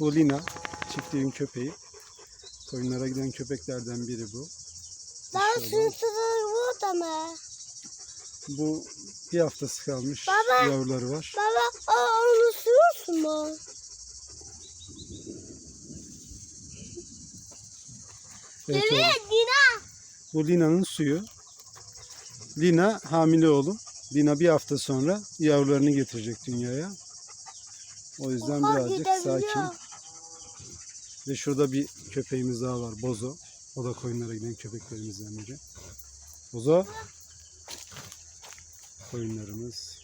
Bu Lina, çiftliğin köpeği. Koyunlara giden köpeklerden biri bu. İnşallah. sırtları burada mı? Bu bir haftası kalmış. Baba. Yavruları var. Baba o, onu sürüyorsun mu? Evet. Evet Dina. Bu Lina'nın suyu. Lina hamile oğlum. Lina bir hafta sonra yavrularını getirecek dünyaya. O yüzden Oha, birazcık gidebiliyor. Sakin. Ve şurada bir köpeğimiz daha var. Bozo. O da koyunlara giden köpeklerimizden biri. Bozo. Koyunlarımız.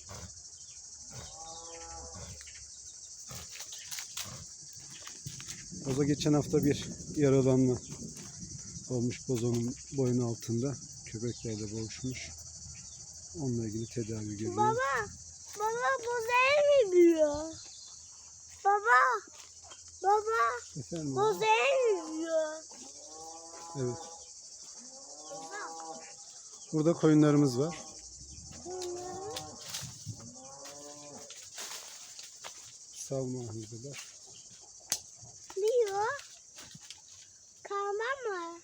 Bozo geçen hafta bir yaralanma olmuş Bozo'nun boynu altında. Köpeklerle boğuşmuş. Onunla ilgili tedavi görüyor. Baba. Baba zehir mi büyüyor? Baba. Baba. Efendim? Mi büyüyor? Evet. Burada koyunlarımız var. Salma ahırdalar. Diyor. Kalma mı?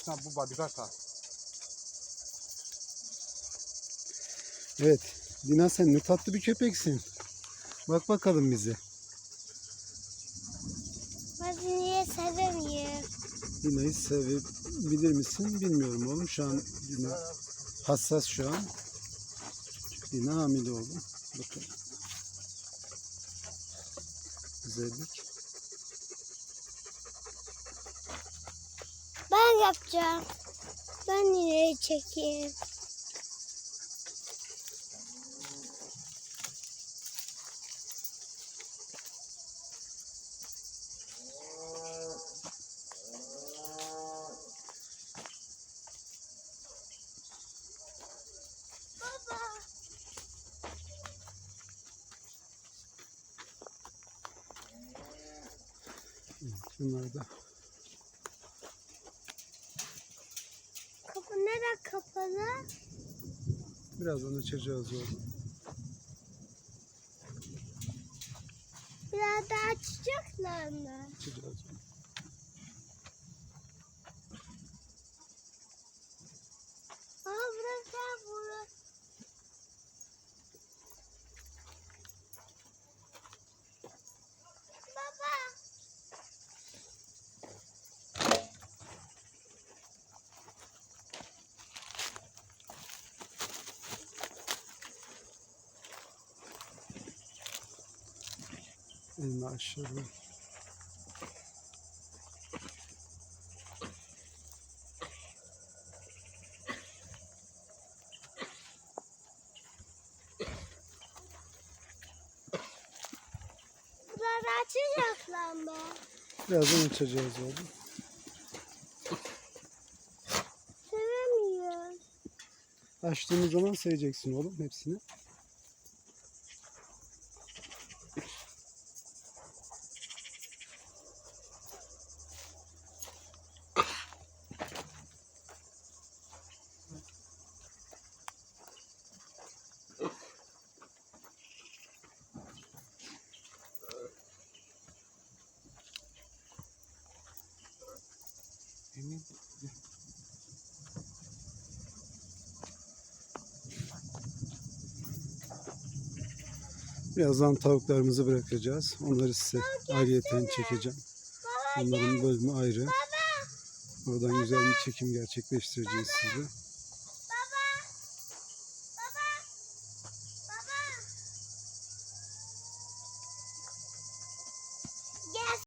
Ersan bu bodyguard ha. Evet. Dina sen ne tatlı bir köpeksin. Bak bakalım bize. Niye sevemiyorum? Dina'yı sevebilir misin bilmiyorum oğlum. Şu an Dina hassas şu an. Dina hamile oğlum. Bakın. Güzellik. Ben yapacağım. Ben yine çekeyim. Bunlar da Neden kapalı? birazdan açacağız oğlum. Biraz daha açacaklar mı? Açacağız. Elma. Burası açacaklar mı? Birazdan açacağız oğlum. Sevemiyorum. Açtığımız zaman sayeceksin oğlum hepsini. Emin. Birazdan tavuklarımızı bırakacağız. Onları size ayrıyeten çekeceğim. Onların bölümü ayrı. Oradan güzel bir çekim gerçekleştireceğiz size.